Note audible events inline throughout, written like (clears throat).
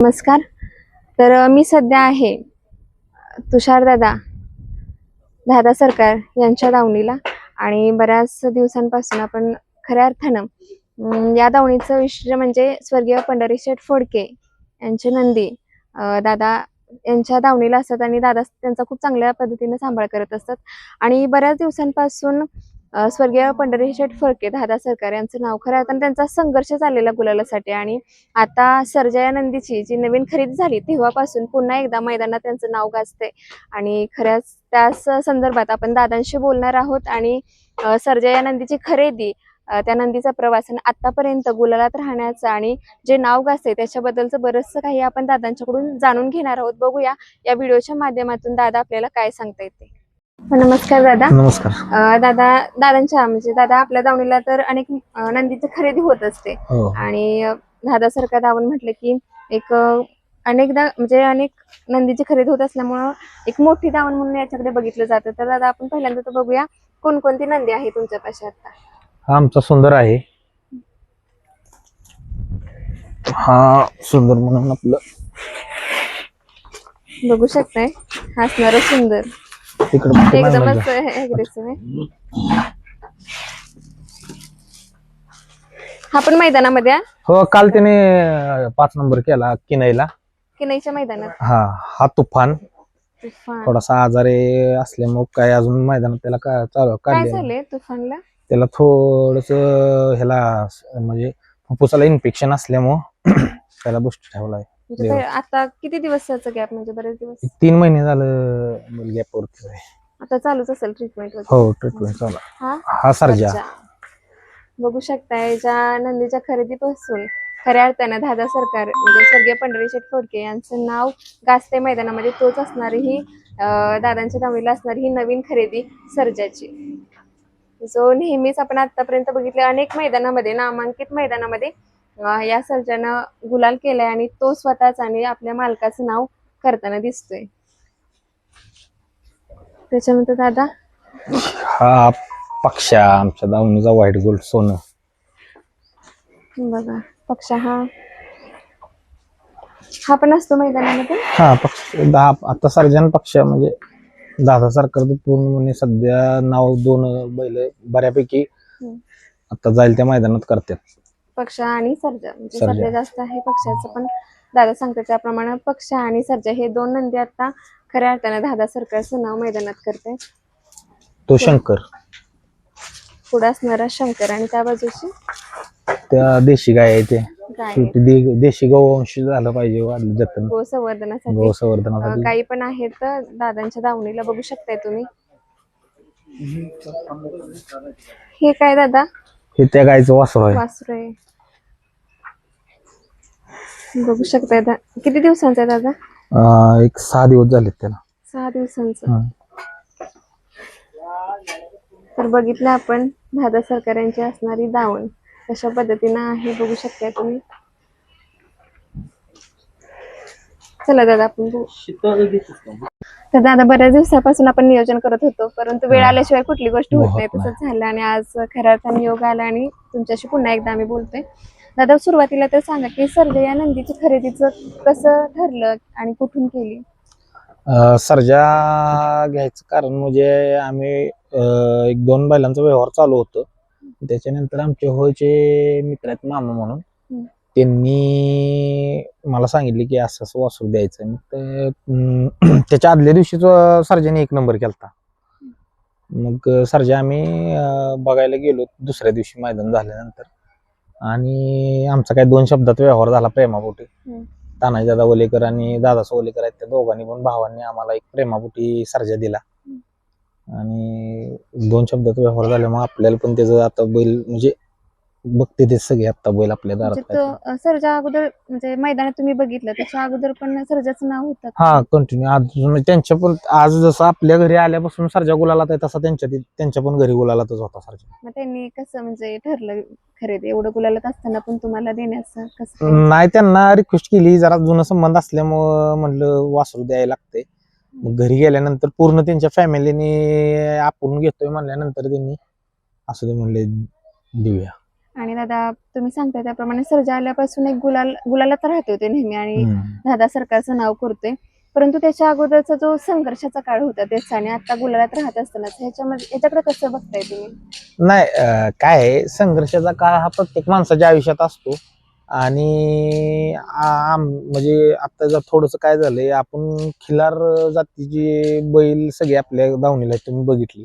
नमस्कार. तर मी सध्या आहे तुषार दादा दादा सरकार यांच्या दावणीला आणि बऱ्याच दिवसांपासून आपण खऱ्या अर्थानं या दावणीचं विशिष्ट म्हणजे स्वर्गीय पंढरी शेठ फोडके यांचे नंदी दादा यांच्या दावणीला असतात आणि दादा त्यांचा खूप चांगल्या पद्धतीने सांभाळ करत असतात. आणि बऱ्याच दिवसांपासून स्वर्गीय स्वर्गीय पंढरीशेठ फडके दादा सरकार यांचं नाव खरं अर्थानं त्यांचा संघर्ष झालेला गुलालासाठी आणि आता सर्जया नंदीची जी नवीन खरेदी झाली तेव्हापासून पुन्हा एकदा मैदानात त्यांचं नाव गाजते आणि खऱ्याच त्याच संदर्भात आपण दादांशी बोलणार आहोत आणि सर्जयानंदीची सर्जया नंदीची खरेदी त्या नंदीचा प्रवास आणि आतापर्यंत गुलालात राहण्याचं आणि जे नाव गाजते त्याच्याबद्दलचं बरंचसं काही आपण दादांच्याकडून जाणून घेणार आहोत. बघूया या व्हिडिओच्या माध्यमातून दादा आपल्याला काय सांगता येते नमस्कार दादा. नमस्कार. अ, दादा दादांच्या म्हणजे दादा आपल्या दावणीला तर अनेक अ, नंदीची खरेदी होत असते. हो. आणि अ, दादा सरकार दावण म्हटलं की एक अ, अनेकदा म्हणजे अनेक नंदीची खरेदी होत असल्यामुळं एक मोठी दावण म्हणून याच्याकडे बघितलं जातं. तर दादा आपण पहिल्यांदा तर बघूया कोणकोणती नंदी आहे तुमच्या पाशी आता? हा आमचा सुंदर आहे. हा सुंदर म्हणून आपलं. बघू शकताय. हसणार सुंदर. एकदमच आहे. हा पण मैदानामध्ये? हो? काल त्याने अं, पाच नंबर केला किनईला. की नाहीच्या मैदानात? हा हा तुफान. तुफान. थोडासा आजारी असल्यामुळे काय अजून मैदानात त्याला का चालू काय काढले झाले तुफानला? त्याला थोडस ह्याला स- म्हणजे फुफ्फुसाला इन्फेक्शन असल्यामुळं (clears throat) त्याला बुस्ट ठेवलाय. म्हणजे. काय- आता किती दिवसाचा गॅप म्हणजे बरेच दिवस तीन महिने झालं गॅपवरती आहे. आता चालूच असेल ट्रीटमेंट हो ट्रीटमेंट चालू आहे. हा हा सर्जा अच्छा. बघू शकताय ज्या नंदीच्या खरेदीपासून खऱ्या अर्थानं दादा सरकार म्हणजे स्वर्गीय पंढरीशेठ फोडके यांचं नाव गाजते मैदानामध्ये तोच असणारी ही अं, दादांच्या दावणीला असणारी ही नवीन खरेदी सर्जाची जो नेहमीच आपण आतापर्यंत बघितले अनेक मैदानामध्ये नामांकित मैदानामध्ये या सर्जानं गुलाल केलाय आणि तो स्वतःच आणि आपल्या मालकाचं नाव करताना दिसतोय. त्याच्यानंतर दादा? हा पक्षा आमच्या दावणीचा व्हाईट गोल्ड सोनं. बघा पक्ष हा. हा पण असतो मैदानामध्ये? हा पक्ष दहा आता सर्जन पक्ष म्हणजे दादा सरकार पूर्णपणे सध्या नाव दोन बैल बऱ्यापैकी. आता जाईल त्या मैदानात करतात. पक्ष आणि सर्जा. म्हणजे सर्जा. सर्जा जास्त आहे पक्षाचं पण दादा सांगतात त्याप्रमाणे पक्ष आणि सर्जा हे दोन नंदी आता खऱ्या अर्थानं दादा सरकारचं नाव मैदानात करते तो शंकर. पुढे असणारा शंकर आणि त्या बाजूची? त्या देशी गाय आहे ते. गाय. शेवटी दे- देशी गोवंश झालं पाहिजे वाढलं जतन. गो संवर्धनासाठी. गो अं, संवर्धनासाठी गायी पण आहेत तर दादांच्या दावणीला बघू शकताय तुम्ही. हे काय दादा? हे त्या गायचं वासर आहे. वासरू आहे. बघू शकताय दा किती दिवसांचा आहे दादा? अं, एक सहा दिवस झालेत त्याला. सहा दिवसांचं. हं. तर बघितलं आपण दादा सरकार यांची असणारी दावण कशा पद्धतीनं आहे बघू शकता तुम्ही. चला दादा आपण बघू. तर दादा बऱ्याच दिवसापासून आपण नियोजन करत होतो परंतु वेळ. आल्याशिवाय कुठली गोष्ट होत नाही. तसंच झालं आणि आज खऱ्या अर्थाने योग आला आणि तुमच्याशी पुन्हा एकदा आम्ही बोलतोय दादा सुरुवातीला तर सांगा की सर्जे या नंदीची खरेदीचं कसं ठरलं आणि कुठून केली सर्जा घ्यायचं कारण म्हणजे आम्ही एक दोन बैलांचा व्यवहार चालू होतो त्याच्यानंतर आमचे होयचे मित्र आहेत मामा म्हणून. त्यांनी मला सांगितले की असं असं वासरू द्यायचं. मग ते (clears throat) त्याच्या आदल्या दिवशीच सर्जाने एक नंबर केलता. मग सर्जा आम्ही बघायला गेलो. दुसऱ्या दिवशी मैदान झाल्यानंतर. आणि आमचा काय दोन शब्दात व्यवहार झाला प्रेमापोटी. तानाजी दादा ओलेकर आणि दादा ओलेकर आहेत त्या दोघांनी पण भावांनी आम्हाला एक प्रेमापोटी सर्जा दिला. आणि दोन शब्दात व्यवहार झाल्यामुळे आपल्याला पण त्याचं आता बैल म्हणजे बघते ते सगळे आता बैल आपल्या म्हणजे दारात आहेत. अं, सर्जा अगोदर म्हणजे मैदानात तुम्ही बघितलं त्याच्या अगोदर पण सर्जाचं नाव होतं? हा कंटिन्यू अजून म्हणजे त्यांच्या पण आज जसं आपल्या घरी आल्यापासून सर्जा गुलालात आहे तसा त्यांच्या ति- त्यांच्या पण घरी गुलालातच होता सर्जा मग त्यांनी कसं म्हणजे ठरलं खरेदी एवढं गुलालात असताना पण तुम्हाला देण्याचं कसं काय? नाही त्यांना रिक्वेस्ट केली जरा जुना संबंध असल्यामुळं म्हणलं वासरू द्यायला लागते मग घरी गेल्यानंतर पूर्ण त्यांच्या फॅमिलीने आपण घेतोय म्हणल्यानंतर त्यांनी असं ते म्हणले देऊया आणि दादा तुम्ही सांगताय त्याप्रमाणे सर्जा आल्यापासून एक गुलाल गुलालात राहते होते नेहमी आणि. दादा सरकारचं नाव करतोय. परंतु त्याच्या अगोदरचा जो संघर्षाचा काळ होता त्याचा आणि आता गुलालात राहत असतानाच ह्याच्यामध्ये याच्याकडे कसं बघताय तुम्ही? नाही काय संघर्षाचा काळ हा प्रत्येक माणसाच्या आयुष्यात असतो. आणि म्हणजे आता जर थोडस काय झालंय आपण खिलार जातीची बैल सगळे आपल्या दावणीला आहेत, तुम्ही बघितली.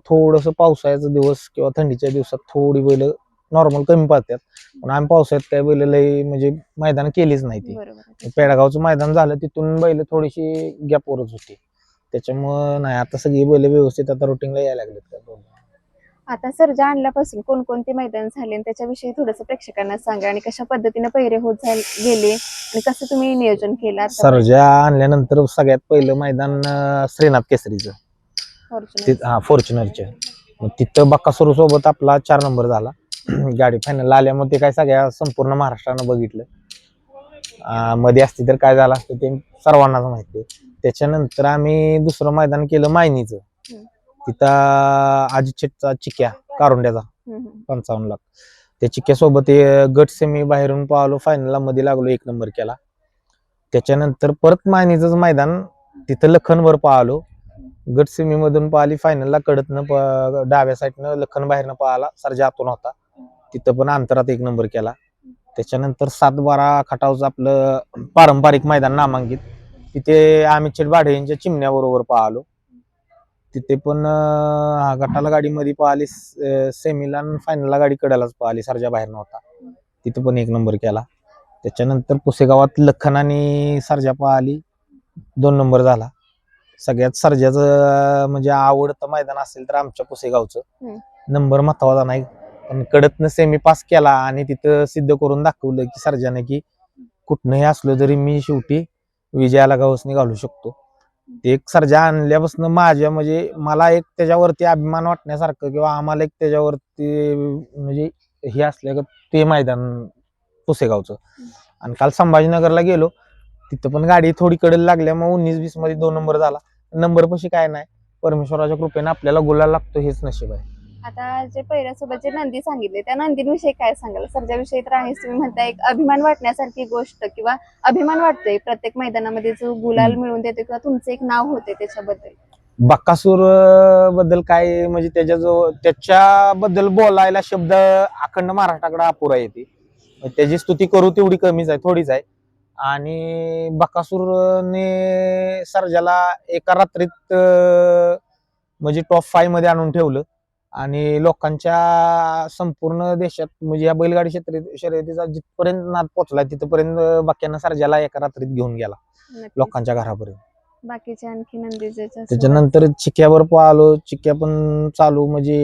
थोडस पावसाळ्याचा दिवस किंवा थंडीच्या दिवसात थोडी बैल नॉर्मल कमी पाहतात पण आम्ही पावसाळ्यात काय बैल लय म्हणजे मैदान केलीच नाही ती. पेडगावचं मैदान झालं तिथून बैल थोडीशी गॅपवरच होती. त्याच्यामुळं नाही आता सगळी बैल व्यवस्थित आता रुटीनला यायला लागलेत. आता सर्जा आणल्यापासून कोणकोणते मैदान झाले आणि त्याच्याविषयी थोडस प्रेक्षकांना सांगा आणि कशा पद्धतीने पहिरे होत झाले गेले आणि कसं तुम्ही नियोजन केलं सर्जा आणल्यानंतर सगळ्यात पहिलं मैदान श्रीनाथ केसरीचं. हा फॉर्च्युनरचं मग तिथं बक्कासोर सोबत आपला चार नंबर झाला. (clears throat) गाडी फायनल आल्यामुळे ते काय सगळ्या संपूर्ण महाराष्ट्रानं बघितलं मध्ये असती तर काय झालं असतं ते सर्वांनाच माहिती. त्याच्यानंतर आम्ही दुसरं मैदान केलं मायनीचं. तिथं अजितचा चिक्या कारुंड्याचा. पंचावन्न लाख त्या चिक्यासोबत गट सेमी बाहेरून पाहलो फायनलला मध्ये लागलो एक नंबर केला त्याच्यानंतर परत मायनीचंच मैदान तिथं लखनवर पाहलो गट सेमी मधून पाहिली फायनलला कडतनं डाव्या साईडनं लखन बाहेरनं पाहिला सरजा आतून होता तिथं पण अंतरात एक नंबर केला. त्याच्यानंतर सात बारा खटावचं आपलं पारंपरिक मैदान नामांकित. तिथे आम्ही चिडबाडे यांच्या चिमण्याबरोबर पाहलो. तिथे पण हा गटाला गाडीमध्ये पाहिली सेमीला फायनलला गाडी कडालाच पाहिली. सरजा बाहेर नव्हता. तिथे पण एक नंबर केला. त्याच्यानंतर पुसेगावात लखन आणि सरजा पाहिली. दोन नंबर झाला. सगळ्यात सर्जाचं म्हणजे आवडतं मैदान असेल तर आमच्या पुसेगावचं. नंबर महत्त्वाचा नाही. पण कडतनं सेमी पास केला आणि तिथं सिद्ध करून दाखवलं की सर्जाने की कुठनंही असलो तरी मी शेवटी विजयाला गावसने घालू शकतो. ते एक सर्जा आणल्यापासून माझ्या म्हणजे मला एक त्याच्यावरती अभिमान वाटण्यासारखं किंवा आम्हाला एक त्याच्यावरती म्हणजे हे असल्या का ते मैदान पुसेगावचं. आणि काल संभाजीनगरला गेलो तिथं पण गाडी थोडी कडल मग उन्नीस वीसमध्ये दोन नंबर झाला. नंबर पशी काय नाही परमेश्वराच्या कृपेने आपल्याला गुलाल लागतो हेच नशीब आहे. आता जे पहिल्यासोबत जे नंदी सांगितले त्या नंदींविषयी काय सांगाल? सर्जाविषयी तर आहेच. तुम्ही म्हणता एक अभिमान वाटण्यासारखी गोष्ट किंवा अभिमान वाटतोय प्रत्येक मैदानामध्ये जो गुलाल. मिळवून देतो किंवा तुमचं एक नाव होते त्याच्याबद्दल. बक्कासूरबद्दल काय म्हणजे त्याच्या जो त्याच्याबद्दल बोलायला शब्द अखंड महाराष्ट्राकडे अपुरा येते. त्याची स्तुती करू तेवढी कमीच आहे थोडीच आहे. आणि बकासूरने सर्जाला एका रात्रीत म्हणजे टॉप फाईव्हमध्ये आणून ठेवलं. आणि लोकांच्या संपूर्ण देशात म्हणजे या बैलगाडी क्षेत्र शर्यतीचा जिथपर्यंत नाद पोहोचला तिथपर्यंत बाक्यानं सर्जाला एका रात्रीत घेऊन गेला. लोकांच्या घरापर्यंत. बाकीचे आणखी त्याच्यानंतर चिक्यावर पाहलो चिक्या पण चालू म्हणजे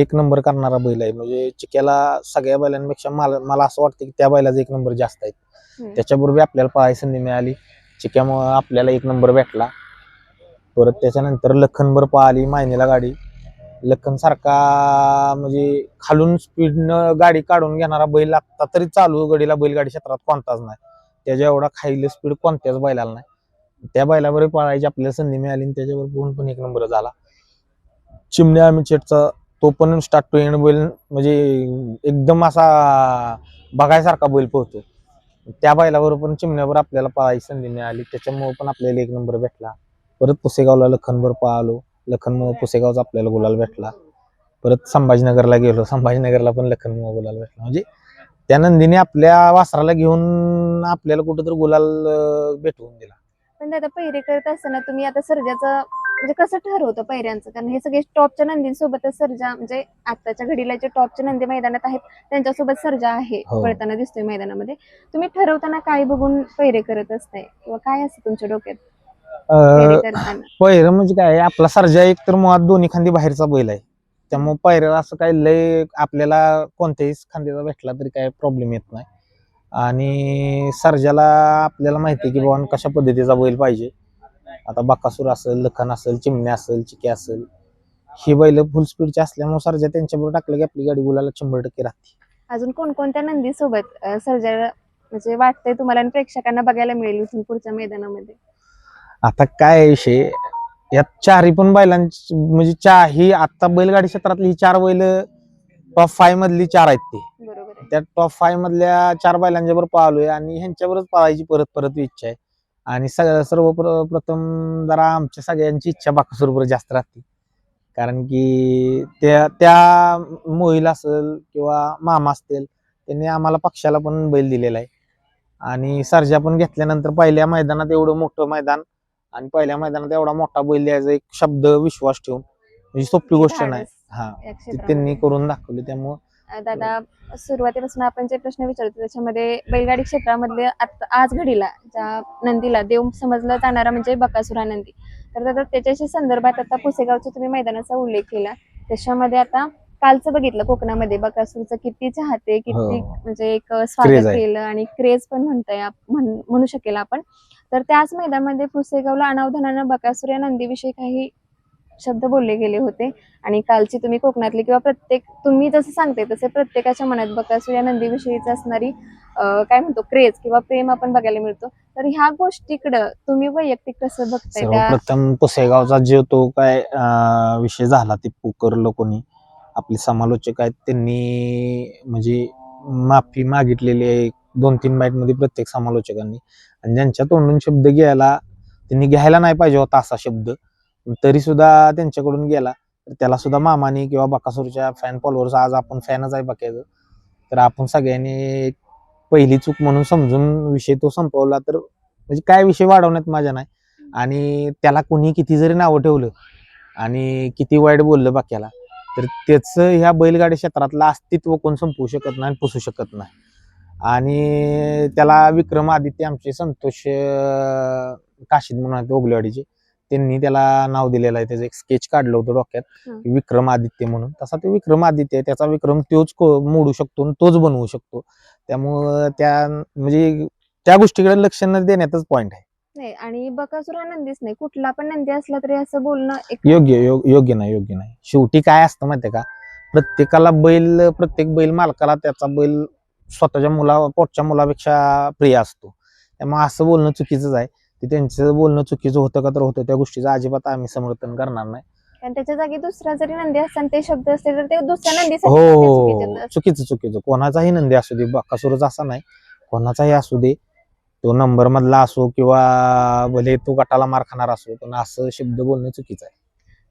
एक नंबर करणारा बैल आहे. म्हणजे चिक्याला सगळ्या बैलांपेक्षा मला मला असं वाटतं की त्या बैलाचा एक नंबर जास्त आहे. त्याच्याबरोबर आपल्याला पाहायची संधी मिळाली. चिक्यामुळे आपल्याला एक नंबर भेटला. परत त्याच्यानंतर लखनभर पाहिली मायनेला गाडी. लखन सारखा म्हणजे खालून स्पीडनं गाडी काढून घेणारा बैल लागता तरी चालू गडीला. बैलगाडी क्षेत्रात कोणताच नाही. त्याच्या एवढा खाईल स्पीड कोणत्याच बैलाला नाही. त्या बैलावर पळायची आपल्याला संधी मिळाली आणि त्याच्यावर पोहून पण एक नंबर झाला. चिमण्या आम्ही चेटचा तो पण स्टार्ट टू एंड बैल म्हणजे एकदम असा बघायसारखा बैल पोहतो त्या बैलावर पण चिमण्यावर आपल्याला पळायची संधी मिळाली. त्याच्यामुळे पण आपल्याला एक नंबर भेटला. परत पुसेगावला लखनभर पळालो लखनमुळे पुसेगावचा आपल्याला गुलाल भेटला. परत संभाजीनगरला गेलो. संभाजीनगरला पण लखनमुळे गुलाल भेटला. म्हणजे त्या नंदीने आपल्या वासराला घेऊन आपल्याला कुठेतरी गुलाल भेटवून दिला. पण दादा पहिरे करत असताना तुम्ही आता सर्जाचं म्हणजे कसं ठरवतं पहिऱ्यांचं? कारण हे सगळे टॉपच्या नंदींसोबतच सर्जा म्हणजे आताच्या घडीला जे टॉपचे नंदी मैदानात आहेत त्यांच्यासोबत सर्जा आहे हो. पळताना दिसतोय मैदानामध्ये. तुम्ही ठरवताना काय बघून पहिरे करत असताय? किंवा काय असतं तुमच्या डोक्यात? करताना पहिरं म्हणजे काय आपला सर्जा एक तर मुळात दोन्ही खांदी बाहेरचा बैल आहे. त्यामुळे पहिऱ्याला असं काही लय आपल्याला कोणत्याही खांदीचा भेटला तरी काही प्रॉब्लेम येत नाही. आणि सर्जाला आपल्याला माहिती की बाबा कशा पद्धतीचा बैल पाहिजे. आता बकासूर असेल लखन असेल चिमण्या असेल चिके असेल ही बैल फुल स्पीडची असल्यामुळे सर्जा त्यांच्याबरोबर टाकलं की आपली गाडी गुलाला शंभर टक्के राहते. अजून कोणकोणत्या नंदी सोबत सर्जा म्हणजे वाटतंय तुम्हाला आणि प्रेक्षकांना बघायला मिळेल इथून पुढच्या मैदानामध्ये? आता काय विषय यात चारही पण बैलांची म्हणजे चा ही आता बैलगाडी क्षेत्रातली ही चार बैल टॉप फाय मधली चार आहेत ते. बरोबर आहे. त्या टॉप फाय मधल्या चार बैलांच्या बरोबर पाहलोय आणि ह्यांच्यावरच पाहायची परत परत इच्छा आहे. आणि सगळं सर्वप्रथम जरा आमच्या सगळ्यांची इच्छा बाकासुरवर जास्त राहते. कारण की त्या त्या मोहिल असेल किंवा मामा असतील त्यांनी आम्हाला पक्षाला पण बैल दिलेला आहे. आणि सर्जा पण घेतल्यानंतर पहिल्या मैदानात एवढं मोठं मैदान आणि पहिल्या मैदानात एवढा मोठा बैल द्यायचा एक शब्द विश्वास ठेवून. म्हणजे सोपी गोष्ट नाही. हा ते त्यांनी क्षेत्रामध्ये. करून दाखवले त्यामुळं दादा सुरुवातीपासून आपण जे प्रश्न विचारतो त्याच्यामध्ये बैलगाडी क्षेत्रामधले आता आज घडीला ज्या नंदीला देव समजलं जाणारा म्हणजे बकासुरा नंदी तर दादा त्याच्याशी संदर्भात आता पुसेगावचा तुम्ही मैदानाचा उल्लेख केला. त्याच्यामध्ये आता कालचं बघितलं कोकणामध्ये. बकासूरचं किती चाहते किती हो. म्हणजे एक स्वागत आहे. केलं आणि क्रेज पण म्हणताय आप- म्हण- म्हणू शकेल आपण. तर त्याच मैदानामध्ये पुसेगावला अनावधानानं बकासूर या नंदीविषयी काही शब्द बोलले गेले होते. आणि कालची तुम्ही कोकणातली किंवा प्रत्येक तुम्ही जसं सांगते तसे प्रत्येकाच्या मनात बकासूर या नंदीविषयीच असणारी अं, काय म्हणतो क्रेज किंवा प्रेम आपण बघायला मिळतो. तर ह्या गोष्टीकडं तुम्ही वैयक्तिक कसं बघताय? त्या सर्वप्रथम पुसेगावचा जो तो काय अं, विषय झाला ते पुकारलं कोणी. आपले समालोचक आहेत त्यांनी म्हणजे माफी मागितलेली आहे. दोन तीन बाईटमध्ये प्रत्येक समालोचकांनी. आणि ज्यांच्या तोंडून शब्द घ्यायला त्यांनी घ्यायला नाही पाहिजे होता असा शब्द. तरी सुद्धा त्यांच्याकडून गेला. तर त्याला सुद्धा मामानी किंवा बकासूरच्या फॅन फॉलोअर्स आज आपण फॅनच आहे बाक्याचं तर आपण सगळ्यांनी पहिली चूक म्हणून समजून विषय तो संपवला तर म्हणजे काय विषय वाढवण्यात माझ्या नाही. आणि त्याला कोणी किती जरी नावं ठेवलं आणि किती वाईट बोललं बाक्याला तर त्याचं ह्या बैलगाडी क्षेत्रातलं अस्तित्व कोण संपवू शकत नाही आणि पुसू शकत नाही. आणि त्याला विक्रमादित्य आमचे संतोष काशीद म्हणून ओगलेवाडीचे. त्यांनी त्याला नाव दिलेलं आहे. त्याचं एक स्केच काढलं होतं डोक्यात. विक्रमादित्य म्हणून. तसा तो विक्रमादित्य आहे. त्याचा विक्रम तोच को- मोडू शकतो आणि तोच बनवू शकतो. त्यामुळं त्या म्हणजे त्या गोष्टीकडे लक्ष न देण्यातच पॉइंट आहे. नाही. आणि बकासूर हा नंदीच नाही. कुठला पण नंदी असला तरी असं बोलणं एक योग्य यो- योग्य नाही योग्य नाही. शेवटी काय असतं माहितीये का? प्रत्येकाला बैल प्रत्येक बैल मालकाला त्याचा बैल स्वतःच्या मुला पोटच्या मुलापेक्षा प्रिय असतो. त्यामुळे असं बोलणं चुकीचंच आहे. ते त्यांचं बोलणं चुकीचं होतं का तर होतं. त्या गोष्टीचं अजिबात आम्ही समर्थन करणार नाही. कारण त्याच्या जागी दुसरा जरी नंदी असताना ते शब्द असतील तर ते दुसऱ्या नंदीसाठी पण ते चुकीचेच हो असतात. चुकीचं चुकीचं. कोणाचाही नंदी असू दे बाकासुरच असा नाही. कोणाचाही असू दे तो नंबर मधला असो किंवा भले तो गटाला मार खाणार असो पण असं शब्द बोलणं चुकीचं आहे.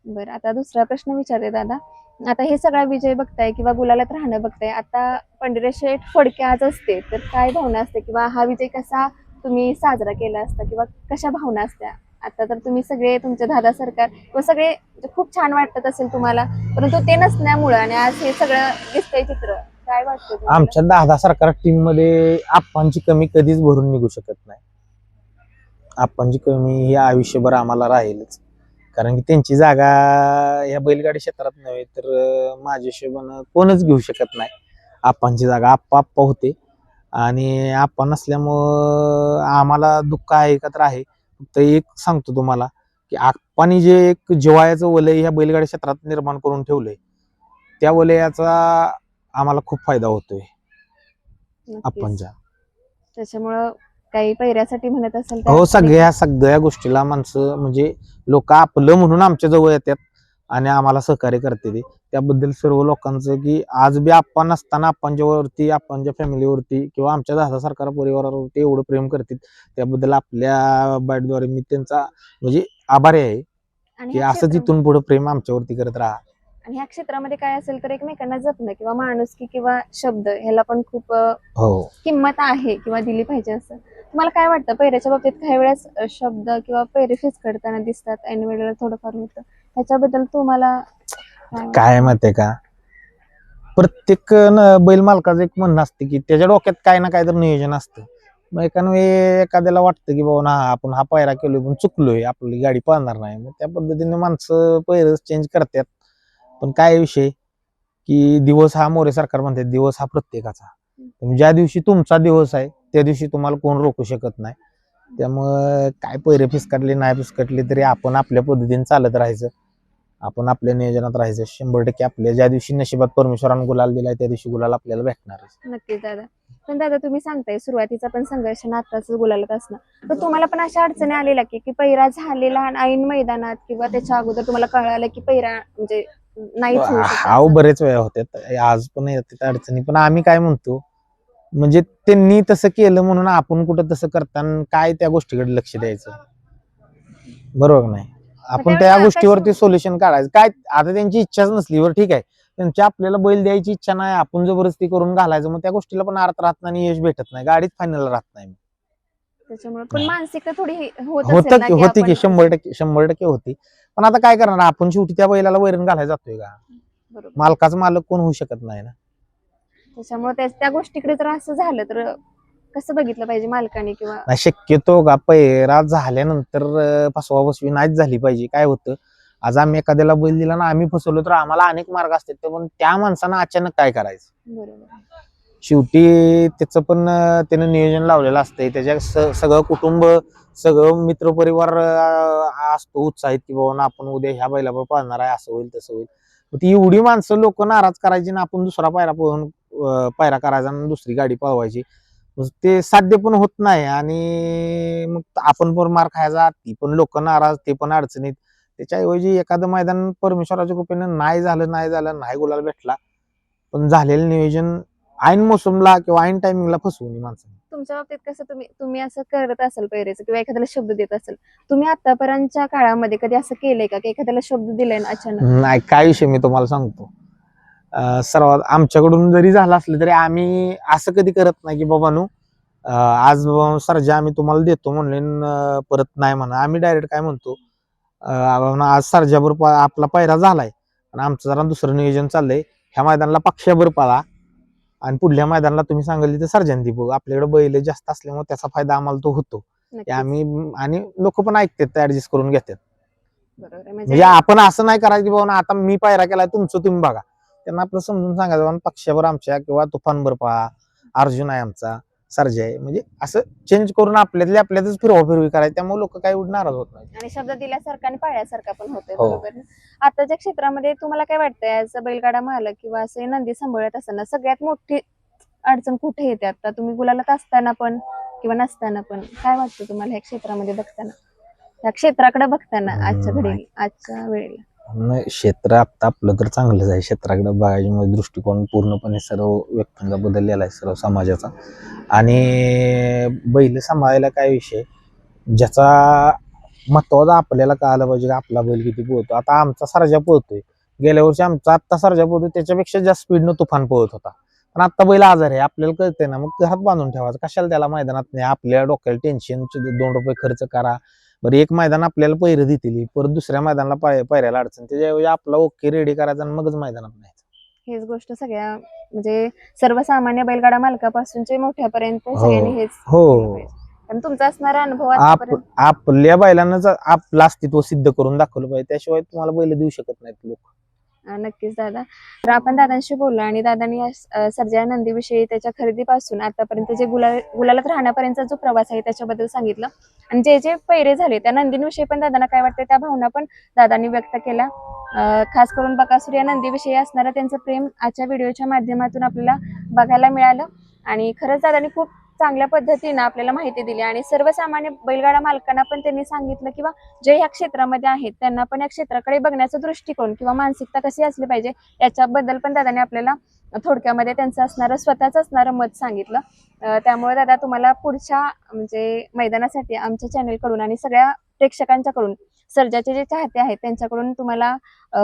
बरं आता दुसरा प्रश्न विचारते दादा. आता हे सगळा विजय बघताय किंवा गुलालात राहणं बघताय. आता पंढरेशे फडके आज असते तर काय भावना असते किंवा हा विजय कसा तुम्ही साजरा केला असता किंवा कशा भावना असत्या? आता तर तुम्ही सगळे तुमचे दादा सरकार किंवा सगळे म्हणजे खूप छान वाटत असेल तुम्हाला परंतु ते नसल्यामुळं आणि आज हे सगळं दिसतंय चित्र. काय वाटतं तुम्हाला? आमच्या दहा सरकार टीममध्ये आप्पांची कमी कधीच भरून निघू शकत नाही. आप्पांची कमी ही आयुष्यभर आम्हाला राहीलच. कारण की त्यांची जागा या बैलगाडी क्षेत्रात नव्हे तर अं, माझ्या हिशोबानं कोणच घेऊ शकत नाही. आप्पांची जागा आप्पा आप्पा होते. आणि आप्पा नसल्यामुळं आम्हाला दुःख आहे का तर आहे. फक्त एक सांगतो तुम्हाला की आप्पानी जे एक जिवाळ्याचं वलय ह्या बैलगाडी क्षेत्रात निर्माण करून ठेवलंय त्या वलयाचा आम्हाला खूप फायदा होतोय. आपणच्या त्याच्यामुळं काही पैऱ्यासाठी म्हणत असेल तर हो आपण सगळ्या सगळ्या गोष्टीला माणसं म्हणजे लोक आपलं म्हणून आमच्या जवळ येतात आणि आम्हाला सहकार्य करते ते त्याबद्दल सर्व लोकांचं की आज बी आपण नसताना आपणच्या वरती आपणच्या फॅमिलीवरती किंवा आमच्या दादा सरकार परिवारावरती एवढं प्रेम करतात त्याबद्दल आपल्या बाईटद्वारे मी त्यांचा म्हणजे आभारी आहे आणि की असंच क्षेत्रामध्ये- इथून पुढे प्रेम आमच्यावरती करत राहा. आणि ह्या क्षेत्रामध्ये काय असेल तर एकमेकांना जपणं किंवा माणुसकी किंवा शब्द ह्याला पण खूप हो. किंमत आहे किंवा दिली पाहिजे असं. तुम्हाला काय वाटतं? पैऱ्याच्या बाबतीत काही वेळेस शब्द किंवा पैरे फिसकडताना दिसतात ऐन वेळेला थोडंफार होतं. त्याच्याबद्दल तुम्हाला काय माहितीये का? प्रत्येक बैल मालकाचं एक म्हणणं असतं की त्याच्या डोक्यात काय ना काय तर नियोजन असतं. मग एकानं एखाद्याला वाटतं की बाबा ना आपण हा पायरा केलोय पण चुकलोय आपली गाडी पळणार नाही. मग त्या पद्धतीने माणसं पैर चेंज करतात. पण काय विषय? की दिवस हा मोरे सरकार म्हणतात दिवस हा प्रत्येकाचा. ज्या दिवशी तुमचा दिवस आहे त्या दिवशी तुम्हाला कोण रोखू शकत नाही. त्यामुळं काय पैरे फिसकटले नाही फिसकटले तरी आपण आपल्या पद्धतीने चालत राहायचं. आपण आपल्या नियोजनात राहायचं. शंभर टक्के आपल्या ज्या दिवशी नशिबात परमेश्वरानं गुलाल दिलाय त्या दिवशी गुलाल आपल्याला भेटणार नक्कीच दादा. पण दादा तुम्ही सांगताय सुरुवातीचा पण संघर्ष आणि गुलालत असणार तर तुम्हाला पण अशा अडचणी आलेल्या की की पैरा झालेला ऐन मैदानात किंवा त्याच्या अगोदर तुम्हाला कळालं की पहिरा म्हणजे अहो असं. बरेच वेळा होत्यात आज पण येतात अडचणी. पण आम्ही काय म्हणतो म्हणजे त्यांनी तसं केलं म्हणून आपण कुठं तसं करताना काय त्या गोष्टीकडे लक्ष द्यायचं? बरोबर नाही? आपण त्या गोष्टीवरती सोल्युशन काढायचं. काय आता त्यांची इच्छाच नसली बरं ठीक आहे. त्यांची आपल्याला बैल द्यायची इच्छा नाही आपण जबरदस्ती करून घालायचं मग त्या गोष्टीला पण अर्थ राहत नाही आणि यश भेटत नाही. गाडीत फायनल राहत नाही. त्याच्यामुळे पण मानसिकता थोडी होत होत की शंभर टक्के शंभर टक्के होती. पण आता काय करणार? आपण शेवटी त्या बैलाला वैरण घालायला जातोय का? बरोबर. मालकाचा मालक कोण होऊ शकत नाही ना? त्याच्यामुळे त्या- त्या गोष्टीकडे जर असं झालं तर कसं बघितलं पाहिजे मालकाने किंवा नाही शक्यतो का पैरा झाल्यानंतर अं, फसवा फसवी नाहीच झाली पाहिजे. काय होतं? आज आम्ही एखाद्याला बैल दिला ना आम्ही फसवलो तर आम्हाला अनेक मार्ग असतात. ते पण त्या माणसानं अचानक काय करायचं? बरोबर. शेवटी त्याचं पण त्यानं नियोजन लावलेलं असतंय. त्याच्या स- सगळं कुटुंब सगळं मित्रपरिवार असतो उत्साहित की बाबा आपण उद्या ह्या बैलावर पाळणार आहे असं होईल तसं होईल. मग ती एवढी माणसं लोक नाराज करायची ना आपण दुसरा पायरा पळून पायरा करायचा आणि दुसरी गाडी पळवायची. मग ते साध्य पण होत नाही आणि मग आपण पण मार खायचा ती पण लोक नाराज ते पण अडचणीत. त्याच्याऐवजी एखादं मैदान परमेश्वराच्या कृपेनं नाही झालं नाही झालं नाही गुलाल भेटला पण झालेलं नियोजन ऐन मोसमला किंवा ऐन टायमिंगला फसवून नये माणसाने. तुमच्या बाबतीत कसं तुम्ही तुम्ही असं करत असाल पैरेचं किंवा एखाद्याला शब्द देत असेल तुम्ही आतापर्यंतच्या काळामध्ये कधी असं केलंय का की एखाद्याला शब्द दिलाय ना अचानक? नाही काय विषय मी तुम्हाला सांगतो. अं, सर्वात आमच्याकडून जरी झालं असलं तरी आम्ही असं कधी करत नाही की बाबानू अं, आज सरजा आम्ही तुम्हाला देतो म्हणले न, परत नाही म्हणा. आम्ही डायरेक्ट काय म्हणतो अं, बाबा, आज सरजाबर पा- आपला पैरा झालाय आणि आमचं जरा दुसरं नियोजन चाललंय. ह्या मैदानाला पक्षाभर पाळा. आणि पुढल्या मैदानाला तुम्ही सांगितलं तर सर्जन बघू आपल्याकडे बैल जास्त असल्यामुळे त्याचा फायदा आम्हाला तो होतो. आम्ही आणि लोक पण ऐकतात ऍडजस्ट करून घेतात बरोबर आहे. म्हणजे म्हणजे आपण असं नाही करायचं की बाबा आता मी पायरा केलाय तुमचं तुम्ही बघा त्यांना आपलं समजून सांगायचं बाबा पक्षावर आमच्या किंवा तुफानभर पहा अर्जुन आहे आमचा सर्जा आहे. म्हणजे असं चेंज करून आपल्यातल्या आपल्यातच फिरवा फिरवी करायची त्यामुळे लोक काही नाराज होत नाही आणि शब्द दिल्यासारखा आणि पाळल्यासारखा पण होतोय हो. बरोबर? आताच्या क्षेत्रामध्ये तुम्हाला काय वाटतंय? असं बैलगाडा मालक किंवा असे नंदी सांभाळत असताना सगळ्यात मोठी अडचण कुठे येते आता? तुम्ही गुलालात असताना पण किंवा नसताना पण काय वाटतं तुम्हाला ह्या क्षेत्रामध्ये बघताना? या क्षेत्राकडे बघताना आजच्या घडी आजच्या वेळेला? क्षेत्र आता आपलं तर चांगलंच आहे. क्षेत्राकडे बघायच्यामुळे दृष्टिकोन पूर्णपणे सर्व व्यक्तींचा बदललेला आहे सर्व समाजाचा. आणि बैल सांभाळायला काय विषय? ज्याचा महत्त्वाचा आपल्याला कळायला पाहिजे की आपला बैल किती पोहतो आता आमचा सरजा पोहतोय गेल्या वर्षी आमचा आत्ता सरजा पोहतोय त्याच्यापेक्षा जास्त स्पीडनं तुफान पोहत होता. पण आत्ता बैल आजार आहे आपल्याला कळतंय ना मग घरात बांधून ठेवायचं. कशाला त्याला मैदानात नाही? आपल्या डोक्याला टेन्शन दोन रुपये खर्च करा. बरं एक मैदान आपल्याला पैरं देतील परत दुसऱ्या मैदानाला पाय पायऱ्याला अडचण. त्याच्याऐवजी आपला ओके रेडी करायचा आणि मगच मैदानात नाही हेच गोष्ट सगळ्या म्हणजे सर्वसामान्य बैलगाडा मालकापासूनचे मोठ्यापर्यंत हो. सगळ्यांनी हेच हो. पाहिजे. आणि तुमचा असणारा अनुभव आप आतापर्यंत? आपल्या बैलांनाच आपलं अस्तित्व सिद्ध करून दाखवलं पाहिजे. त्याशिवाय तुम्हाला बैल देऊ शकत नाहीत लोक. नक्कीच दादा. तर आपण दादांशी बोललो आणि दादांनी या स- सर्जा नंदीविषयी त्याच्या खरेदीपासून आतापर्यंत जे गुलाल गुलालात राहण्यापर्यंतचा जो प्रवास आहे त्याच्याबद्दल सांगितलं. आणि जे जे पैरे झाले त्या नंदींविषयी पण दादांना काय वाटतं त्या भावना पण दादांनी व्यक्त केल्या. खास करून बकासूर या नंदीविषयी असणारं त्यांचं प्रेम आजच्या व्हिडिओच्या माध्यमातून आपल्याला बघायला मिळालं. आणि खरंच दादांनी खूप चांगल्या पद्धतीनं आपल्याला माहिती दिली आणि सर्वसामान्य बैलगाडा मालकांना पण त्यांनी सांगितलं किंवा जे ह्या क्षेत्रामध्ये आहेत त्यांना पण या क्षेत्राकडे बघण्याचा दृष्टिकोन किंवा मानसिकता कशी असली पाहिजे याच्याबद्दल पण दादाने आपल्याला थोडक्यामध्ये त्यांचं असणारं स्वतःच असणारं मत सांगितलं. त्यामुळे दादा तुम्हाला पुढच्या म्हणजे मैदानासाठी आमच्या चॅनेलकडून आणि सगळ्या प्रेक्षकांच्याकडून सर्जाचे जे चाहते आहेत त्यांच्याकडून तुम्हाला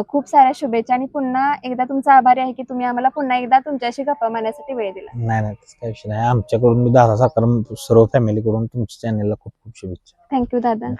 खूप साऱ्या शुभेच्छा आणि पुन्हा एकदा तुमचा आभारी आहे की तुम्ही आम्हाला पुन्हा एकदा तुमच्याशी गप्पा मारण्यासाठी वेळ दिला. नाही नाही तसं काही विषय नाही. आमच्याकडून मी दादा साखर सर्व फॅमिलीकडून तुमच्या चॅनेलला खूप खूप शुभेच्छा. थँक्यू दादा.